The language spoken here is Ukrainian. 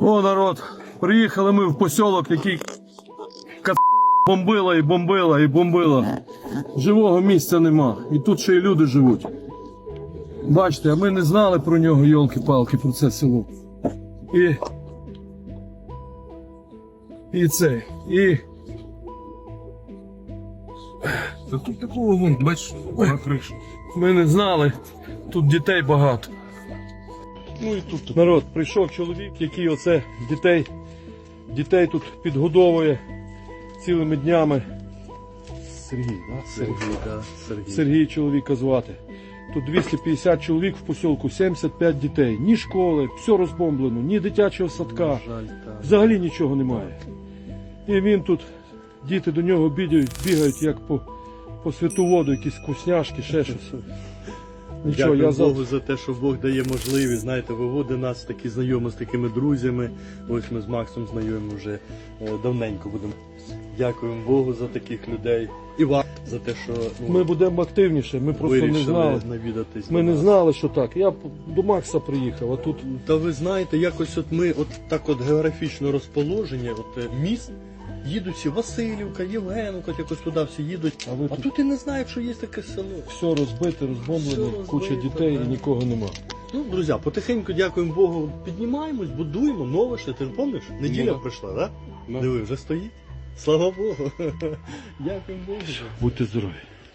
О, народ, приїхали ми в посілок, який ка- бомбила і бомбила і бомбила. Живого місця нема. І тут ще й люди живуть. Бачите, а ми не знали про нього, йолки-палки, про це село. І. І це. І. Та тут такого вон, бачиш, на. Ми не знали. Тут дітей багато. Ну і тут народ, прийшов чоловік, який оце дітей, дітей тут підгодовує цілими днями. Сергій, да? Сергій, да, Сергій. Сергій чоловіка звати. Тут 250 чоловік в посілку, 75 дітей. Ні школи, все розбомблено, ні дитячого садка. Жаль. Взагалі нічого немає. І він тут, діти до нього бігають, бігають як по, по святу воду, якісь вкусняшки, ще щось. Нічого, Дякую я Богу завтра. за те, що Бог дає можливість, знаєте, виводить нас такі знайомі з такими друзями. Ось ми з Максом знайомі вже е, давненько будемо. Дякуємо Богу за таких людей. І вам за те, що ну, Ми будемо активніше, ми просто не знали. навідатись. Ми не знали, що так. Я до Макса приїхав, а тут Та ви знаєте, якось от ми от так от географічно розположення, от е, міст. Їдуть всі Васильівка, Євгенівка, от якось туди всі їдуть. А ви а тут- тут і не знають, що є таке село. все розбите, розбомблено, Все куча дітей да. і нікого нема. Ну, друзі, потихеньку дякуємо Богу. Піднімаємось, будуємо нове ще. Ти ж пам'ятаєш? Неділя Ну, да. прийшла, так? Да. Диви, вже стоїть. Слава Богу. Дякую Богу. Будьте здорові.